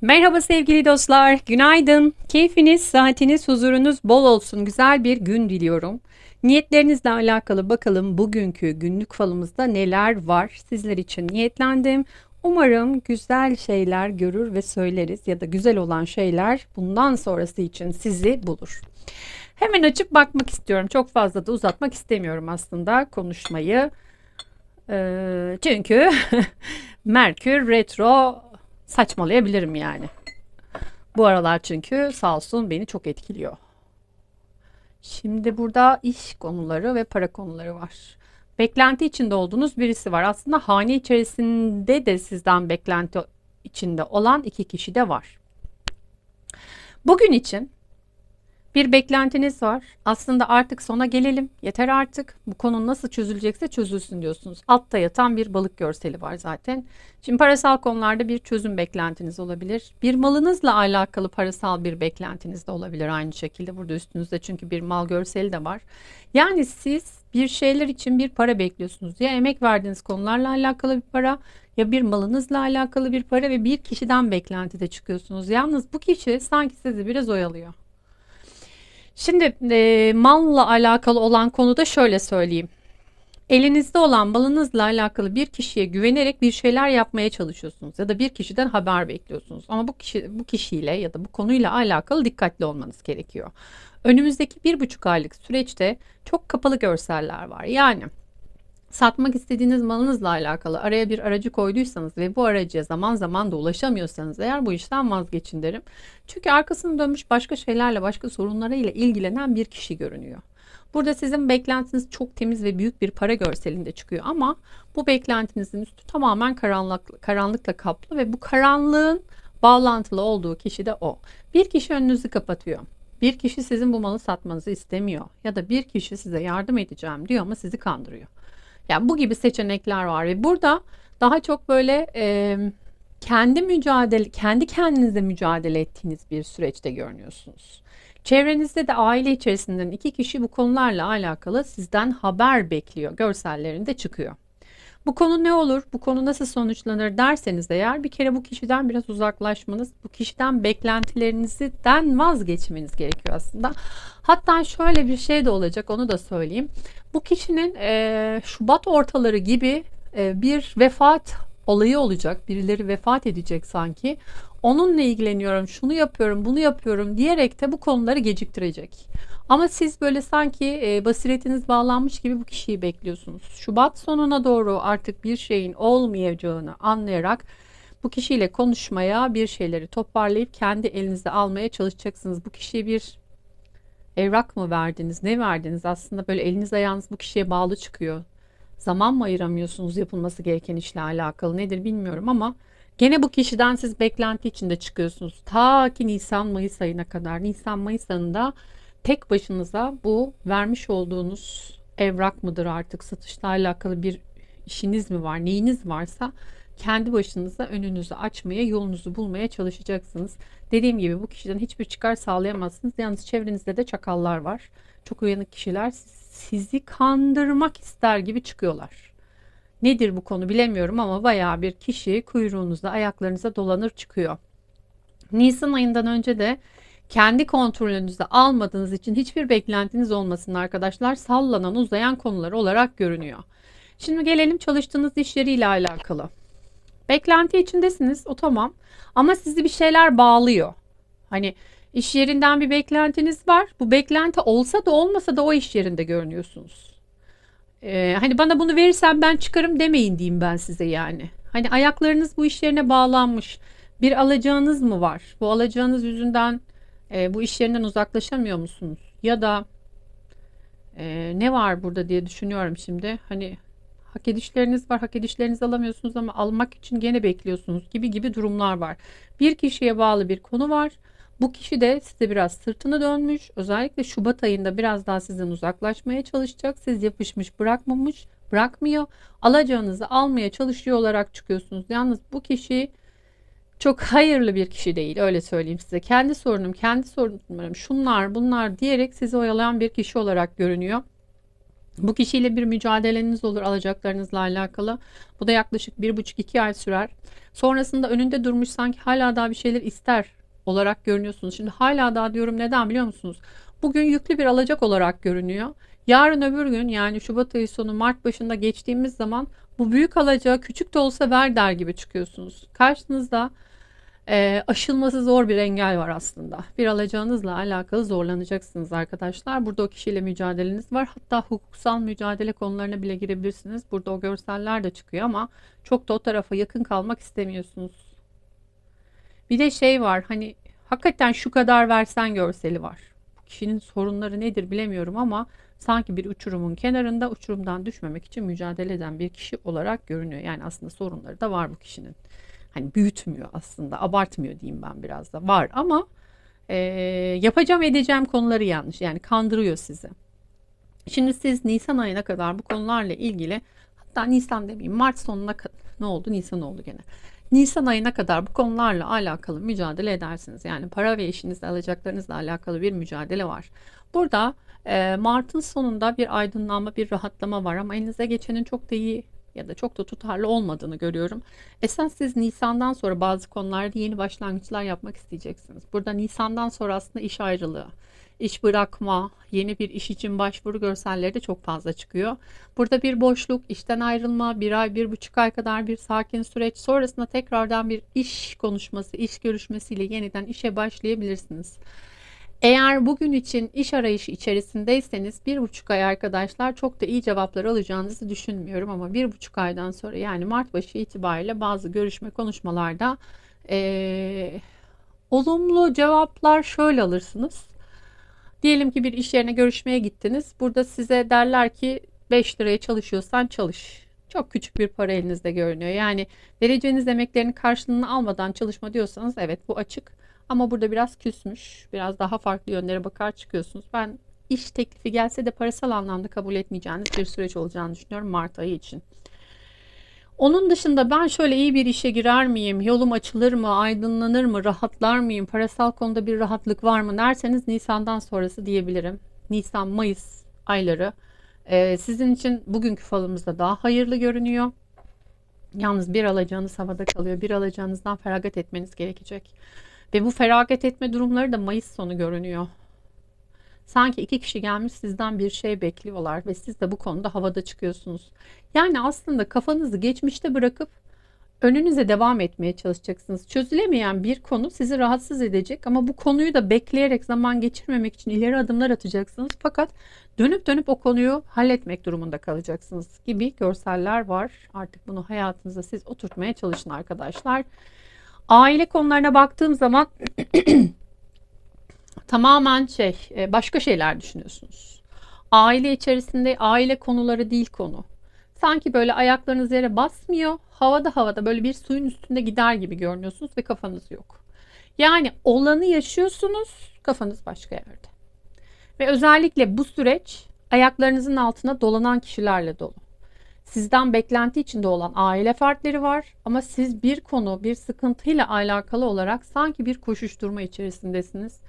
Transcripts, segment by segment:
Merhaba sevgili dostlar, günaydın. Keyfiniz, saatiniz, huzurunuz bol olsun. Güzel bir gün diliyorum. Niyetlerinizle alakalı bakalım bugünkü günlük falımızda neler var sizler için niyetlendim. Umarım güzel şeyler görür ve söyleriz ya da güzel olan şeyler bundan sonrası için sizi bulur. Hemen açıp bakmak istiyorum. Çok fazla da uzatmak istemiyorum aslında konuşmayı. Ee, çünkü Merkür retro saçmalayabilirim yani. Bu aralar çünkü sağ olsun beni çok etkiliyor. Şimdi burada iş konuları ve para konuları var. Beklenti içinde olduğunuz birisi var. Aslında hane içerisinde de sizden beklenti içinde olan iki kişi de var. Bugün için bir beklentiniz var. Aslında artık sona gelelim. Yeter artık. Bu konu nasıl çözülecekse çözülsün diyorsunuz. Altta yatan bir balık görseli var zaten. Şimdi parasal konularda bir çözüm beklentiniz olabilir. Bir malınızla alakalı parasal bir beklentiniz de olabilir aynı şekilde. Burada üstünüzde çünkü bir mal görseli de var. Yani siz bir şeyler için bir para bekliyorsunuz. Ya emek verdiğiniz konularla alakalı bir para ya bir malınızla alakalı bir para ve bir kişiden beklentide çıkıyorsunuz. Yalnız bu kişi sanki sizi biraz oyalıyor. Şimdi e, malla alakalı olan konuda şöyle söyleyeyim. Elinizde olan malınızla alakalı bir kişiye güvenerek bir şeyler yapmaya çalışıyorsunuz ya da bir kişiden haber bekliyorsunuz. Ama bu kişi bu kişiyle ya da bu konuyla alakalı dikkatli olmanız gerekiyor. Önümüzdeki bir buçuk aylık süreçte çok kapalı görseller var. Yani satmak istediğiniz malınızla alakalı araya bir aracı koyduysanız ve bu aracıya zaman zaman da ulaşamıyorsanız eğer bu işten vazgeçin derim. Çünkü arkasını dönmüş başka şeylerle, başka sorunlarıyla ilgilenen bir kişi görünüyor. Burada sizin beklentiniz çok temiz ve büyük bir para görselinde çıkıyor ama bu beklentinizin üstü tamamen karanlık, karanlıkla kaplı ve bu karanlığın bağlantılı olduğu kişi de o. Bir kişi önünüzü kapatıyor. Bir kişi sizin bu malı satmanızı istemiyor ya da bir kişi size yardım edeceğim diyor ama sizi kandırıyor. Yani bu gibi seçenekler var ve burada daha çok böyle e, kendi mücadele, kendi kendinizle mücadele ettiğiniz bir süreçte görünüyorsunuz. Çevrenizde de aile içerisinden iki kişi bu konularla alakalı sizden haber bekliyor. Görsellerinde çıkıyor. Bu konu ne olur, bu konu nasıl sonuçlanır derseniz eğer bir kere bu kişiden biraz uzaklaşmanız, bu kişiden beklentilerinizden vazgeçmeniz gerekiyor aslında. Hatta şöyle bir şey de olacak onu da söyleyeyim. Bu kişinin e, Şubat ortaları gibi e, bir vefat olayı olacak. Birileri vefat edecek sanki. Onunla ilgileniyorum, şunu yapıyorum, bunu yapıyorum diyerek de bu konuları geciktirecek. Ama siz böyle sanki e, basiretiniz bağlanmış gibi bu kişiyi bekliyorsunuz. Şubat sonuna doğru artık bir şeyin olmayacağını anlayarak bu kişiyle konuşmaya, bir şeyleri toparlayıp kendi elinize almaya çalışacaksınız. Bu kişiye bir evrak mı verdiniz, ne verdiniz? Aslında böyle eliniz ayağınız bu kişiye bağlı çıkıyor. Zaman mı ayıramıyorsunuz yapılması gereken işle alakalı nedir bilmiyorum ama gene bu kişiden siz beklenti içinde çıkıyorsunuz. Ta ki Nisan-Mayıs ayına kadar. Nisan-Mayıs ayında tek başınıza bu vermiş olduğunuz evrak mıdır artık satışla alakalı bir işiniz mi var, neyiniz varsa kendi başınıza önünüzü açmaya, yolunuzu bulmaya çalışacaksınız. Dediğim gibi bu kişiden hiçbir çıkar sağlayamazsınız. Yalnız çevrenizde de çakallar var. Çok uyanık kişiler sizi kandırmak ister gibi çıkıyorlar. Nedir bu konu bilemiyorum ama bayağı bir kişi kuyruğunuzda ayaklarınıza dolanır çıkıyor. Nisan ayından önce de kendi kontrolünüzde almadığınız için hiçbir beklentiniz olmasın arkadaşlar. Sallanan uzayan konular olarak görünüyor. Şimdi gelelim çalıştığınız işleriyle alakalı. Beklenti içindesiniz o tamam ama sizi bir şeyler bağlıyor. Hani iş yerinden bir beklentiniz var. Bu beklenti olsa da olmasa da o iş yerinde görünüyorsunuz. Ee, hani bana bunu verirsen ben çıkarım demeyin diyeyim ben size yani. Hani ayaklarınız bu iş yerine bağlanmış. Bir alacağınız mı var? Bu alacağınız yüzünden e, bu iş yerinden uzaklaşamıyor musunuz? Ya da e, ne var burada diye düşünüyorum şimdi. Hani hak edişleriniz var, hak edişlerinizi alamıyorsunuz ama almak için gene bekliyorsunuz gibi gibi durumlar var. Bir kişiye bağlı bir konu var. Bu kişi de size biraz sırtını dönmüş. Özellikle Şubat ayında biraz daha sizden uzaklaşmaya çalışacak. Siz yapışmış bırakmamış, bırakmıyor. Alacağınızı almaya çalışıyor olarak çıkıyorsunuz. Yalnız bu kişi çok hayırlı bir kişi değil öyle söyleyeyim size. Kendi sorunum, kendi sorunlarım, şunlar bunlar diyerek sizi oyalayan bir kişi olarak görünüyor. Bu kişiyle bir mücadeleniz olur alacaklarınızla alakalı. Bu da yaklaşık bir buçuk iki ay sürer. Sonrasında önünde durmuş sanki hala daha bir şeyler ister olarak görünüyorsunuz. Şimdi hala daha diyorum neden biliyor musunuz? Bugün yüklü bir alacak olarak görünüyor. Yarın öbür gün yani Şubat ayı sonu Mart başında geçtiğimiz zaman bu büyük alacağı küçük de olsa ver der gibi çıkıyorsunuz. Karşınızda e, aşılması zor bir engel var aslında. Bir alacağınızla alakalı zorlanacaksınız arkadaşlar. Burada o kişiyle mücadeleniz var. Hatta hukuksal mücadele konularına bile girebilirsiniz. Burada o görseller de çıkıyor ama çok da o tarafa yakın kalmak istemiyorsunuz. Bir de şey var hani hakikaten şu kadar versen görseli var. Bu kişinin sorunları nedir bilemiyorum ama sanki bir uçurumun kenarında uçurumdan düşmemek için mücadele eden bir kişi olarak görünüyor. Yani aslında sorunları da var bu kişinin hani büyütmüyor aslında abartmıyor diyeyim ben biraz da var ama e, yapacağım edeceğim konuları yanlış yani kandırıyor sizi. Şimdi siz Nisan ayına kadar bu konularla ilgili hatta Nisan demeyeyim Mart sonuna ne oldu Nisan oldu gene. Nisan ayına kadar bu konularla alakalı mücadele edersiniz. Yani para ve işinizle alacaklarınızla alakalı bir mücadele var. Burada e, Mart'ın sonunda bir aydınlanma, bir rahatlama var ama elinize geçenin çok da iyi ya da çok da tutarlı olmadığını görüyorum. Esas siz Nisan'dan sonra bazı konularda yeni başlangıçlar yapmak isteyeceksiniz. Burada Nisan'dan sonra aslında iş ayrılığı, iş bırakma, yeni bir iş için başvuru görselleri de çok fazla çıkıyor. Burada bir boşluk, işten ayrılma, bir ay, bir buçuk ay kadar bir sakin süreç. Sonrasında tekrardan bir iş konuşması, iş görüşmesiyle yeniden işe başlayabilirsiniz. Eğer bugün için iş arayışı içerisindeyseniz bir buçuk ay arkadaşlar çok da iyi cevaplar alacağınızı düşünmüyorum ama bir buçuk aydan sonra yani Mart başı itibariyle bazı görüşme konuşmalarda e, olumlu cevaplar şöyle alırsınız. Diyelim ki bir iş yerine görüşmeye gittiniz. Burada size derler ki 5 liraya çalışıyorsan çalış. Çok küçük bir para elinizde görünüyor. Yani vereceğiniz emeklerin karşılığını almadan çalışma diyorsanız evet bu açık. Ama burada biraz küsmüş. Biraz daha farklı yönlere bakar çıkıyorsunuz. Ben iş teklifi gelse de parasal anlamda kabul etmeyeceğiniz bir süreç olacağını düşünüyorum Mart ayı için. Onun dışında ben şöyle iyi bir işe girer miyim? Yolum açılır mı? Aydınlanır mı? Rahatlar mıyım? Parasal konuda bir rahatlık var mı derseniz Nisan'dan sonrası diyebilirim. Nisan, Mayıs ayları ee, sizin için bugünkü falımızda daha hayırlı görünüyor. Yalnız bir alacağınız havada kalıyor. Bir alacağınızdan feragat etmeniz gerekecek. Ve bu feragat etme durumları da Mayıs sonu görünüyor. Sanki iki kişi gelmiş sizden bir şey bekliyorlar ve siz de bu konuda havada çıkıyorsunuz. Yani aslında kafanızı geçmişte bırakıp önünüze devam etmeye çalışacaksınız. Çözülemeyen bir konu sizi rahatsız edecek ama bu konuyu da bekleyerek zaman geçirmemek için ileri adımlar atacaksınız. Fakat dönüp dönüp o konuyu halletmek durumunda kalacaksınız gibi görseller var. Artık bunu hayatınıza siz oturtmaya çalışın arkadaşlar. Aile konularına baktığım zaman tamamen şey e, başka şeyler düşünüyorsunuz. Aile içerisinde aile konuları değil konu. Sanki böyle ayaklarınız yere basmıyor. Havada havada böyle bir suyun üstünde gider gibi görünüyorsunuz ve kafanız yok. Yani olanı yaşıyorsunuz, kafanız başka yerde. Ve özellikle bu süreç ayaklarınızın altına dolanan kişilerle dolu. Sizden beklenti içinde olan aile fertleri var ama siz bir konu, bir sıkıntıyla alakalı olarak sanki bir koşuşturma içerisindesiniz.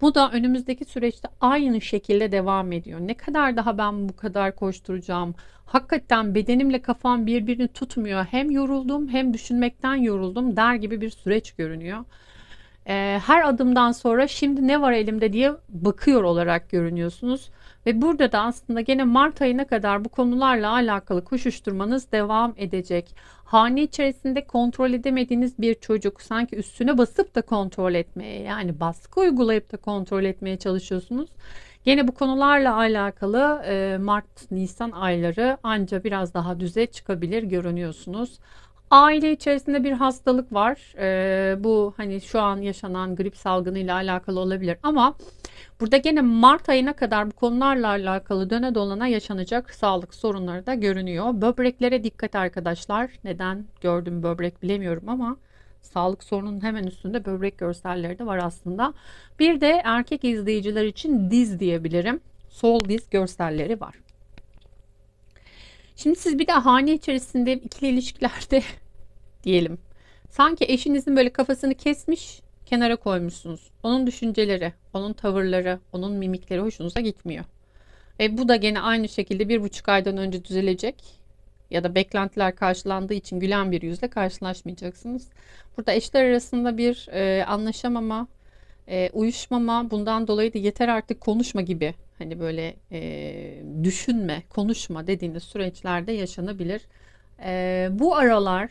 Bu da önümüzdeki süreçte aynı şekilde devam ediyor. Ne kadar daha ben bu kadar koşturacağım? Hakikaten bedenimle kafam birbirini tutmuyor. Hem yoruldum hem düşünmekten yoruldum der gibi bir süreç görünüyor. Ee, her adımdan sonra şimdi ne var elimde diye bakıyor olarak görünüyorsunuz. Ve burada da aslında gene Mart ayına kadar bu konularla alakalı koşuşturmanız devam edecek. Hane içerisinde kontrol edemediğiniz bir çocuk sanki üstüne basıp da kontrol etmeye yani baskı uygulayıp da kontrol etmeye çalışıyorsunuz. Gene bu konularla alakalı e, Mart-Nisan ayları anca biraz daha düze çıkabilir görünüyorsunuz. Aile içerisinde bir hastalık var. E, bu hani şu an yaşanan grip salgını ile alakalı olabilir ama burada gene Mart ayına kadar bu konularla alakalı döne dolana yaşanacak sağlık sorunları da görünüyor. Böbreklere dikkat arkadaşlar. Neden gördüm böbrek bilemiyorum ama sağlık sorununun hemen üstünde böbrek görselleri de var aslında. Bir de erkek izleyiciler için diz diyebilirim. Sol diz görselleri var. Şimdi siz bir de hane içerisinde ikili ilişkilerde diyelim. Sanki eşinizin böyle kafasını kesmiş, kenara koymuşsunuz. Onun düşünceleri, onun tavırları, onun mimikleri hoşunuza gitmiyor. E, bu da gene aynı şekilde bir buçuk aydan önce düzelecek ya da beklentiler karşılandığı için gülen bir yüzle karşılaşmayacaksınız. Burada eşler arasında bir e, anlaşamama, e, uyuşmama, bundan dolayı da yeter artık konuşma gibi hani böyle e, düşünme, konuşma dediğiniz süreçlerde yaşanabilir. E, bu aralar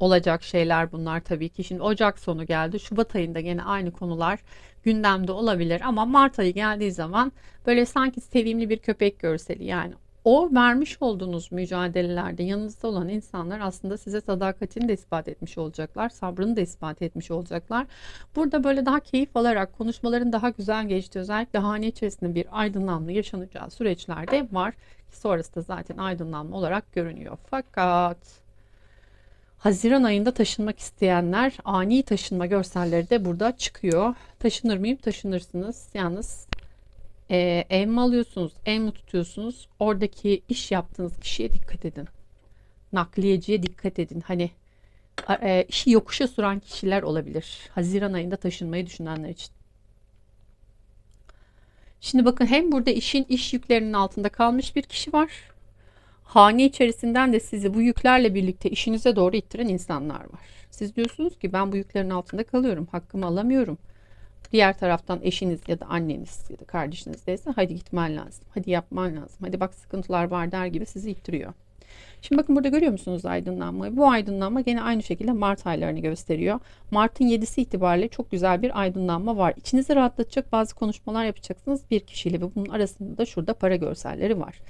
olacak şeyler bunlar tabii ki. Şimdi Ocak sonu geldi. Şubat ayında gene aynı konular gündemde olabilir ama Mart ayı geldiği zaman böyle sanki sevimli bir köpek görseli yani o vermiş olduğunuz mücadelelerde yanınızda olan insanlar aslında size sadakatini de ispat etmiş olacaklar, sabrını da ispat etmiş olacaklar. Burada böyle daha keyif alarak konuşmaların daha güzel geçtiği özellikle hane içerisinde bir aydınlanma yaşanacağı süreçlerde var. Sonrası da zaten aydınlanma olarak görünüyor. Fakat Haziran ayında taşınmak isteyenler ani taşınma görselleri de burada çıkıyor. Taşınır mıyım? Taşınırsınız. Yalnız e, ev mi alıyorsunuz, ev mi tutuyorsunuz? Oradaki iş yaptığınız kişiye dikkat edin. Nakliyeciye dikkat edin. Hani e, işi yokuşa süren kişiler olabilir. Haziran ayında taşınmayı düşünenler için. Şimdi bakın hem burada işin iş yüklerinin altında kalmış bir kişi var. Hane içerisinden de sizi bu yüklerle birlikte işinize doğru ittiren insanlar var. Siz diyorsunuz ki ben bu yüklerin altında kalıyorum, hakkımı alamıyorum. Diğer taraftan eşiniz ya da anneniz ya da kardeşiniz deyse hadi gitmen lazım, hadi yapman lazım, hadi bak sıkıntılar var der gibi sizi ittiriyor. Şimdi bakın burada görüyor musunuz aydınlanmayı? Bu aydınlanma gene aynı şekilde Mart aylarını gösteriyor. Mart'ın 7'si itibariyle çok güzel bir aydınlanma var. İçinizi rahatlatacak bazı konuşmalar yapacaksınız bir kişiyle ve bunun arasında da şurada para görselleri var.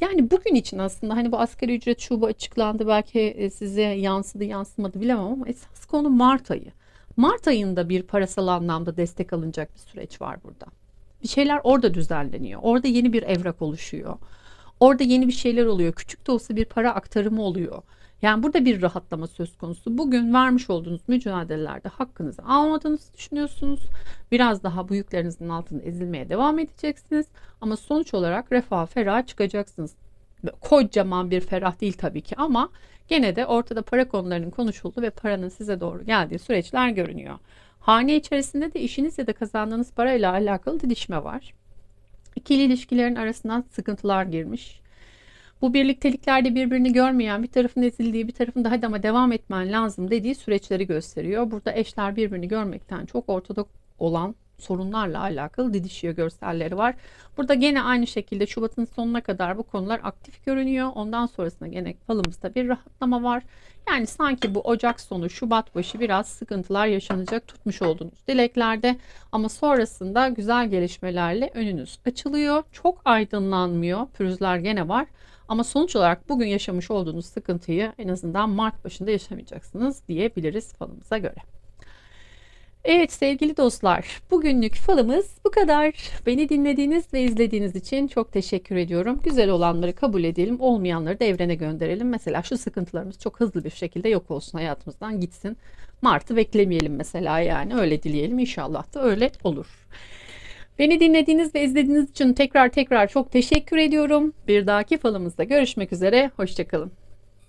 Yani bugün için aslında hani bu asgari ücret şubu açıklandı belki e, size yansıdı yansımadı bilemem ama esas konu Mart ayı. Mart ayında bir parasal anlamda destek alınacak bir süreç var burada. Bir şeyler orada düzenleniyor. Orada yeni bir evrak oluşuyor. Orada yeni bir şeyler oluyor. Küçük de olsa bir para aktarımı oluyor. Yani burada bir rahatlama söz konusu. Bugün vermiş olduğunuz mücadelelerde hakkınızı almadığınızı düşünüyorsunuz. Biraz daha bu yüklerinizin altında ezilmeye devam edeceksiniz. Ama sonuç olarak refah ferah çıkacaksınız. Kocaman bir ferah değil tabii ki ama gene de ortada para konularının konuşulduğu ve paranın size doğru geldiği süreçler görünüyor. Hane içerisinde de işiniz ya da kazandığınız parayla alakalı didişme var. İkili ilişkilerin arasından sıkıntılar girmiş. Bu birlikteliklerde birbirini görmeyen bir tarafın ezildiği bir tarafın da hadi ama devam etmen lazım dediği süreçleri gösteriyor. Burada eşler birbirini görmekten çok ortada olan sorunlarla alakalı didişiyor görselleri var. Burada gene aynı şekilde Şubat'ın sonuna kadar bu konular aktif görünüyor. Ondan sonrasında gene falımızda bir rahatlama var. Yani sanki bu Ocak sonu Şubat başı biraz sıkıntılar yaşanacak tutmuş olduğunuz dileklerde ama sonrasında güzel gelişmelerle önünüz açılıyor. Çok aydınlanmıyor. Pürüzler gene var. Ama sonuç olarak bugün yaşamış olduğunuz sıkıntıyı en azından Mart başında yaşamayacaksınız diyebiliriz falımıza göre. Evet sevgili dostlar, bugünlük falımız bu kadar. Beni dinlediğiniz ve izlediğiniz için çok teşekkür ediyorum. Güzel olanları kabul edelim, olmayanları da evrene gönderelim. Mesela şu sıkıntılarımız çok hızlı bir şekilde yok olsun hayatımızdan gitsin. Mart'ı beklemeyelim mesela yani öyle dileyelim inşallah da öyle olur. Beni dinlediğiniz ve izlediğiniz için tekrar tekrar çok teşekkür ediyorum. Bir dahaki falımızda görüşmek üzere, hoşçakalın.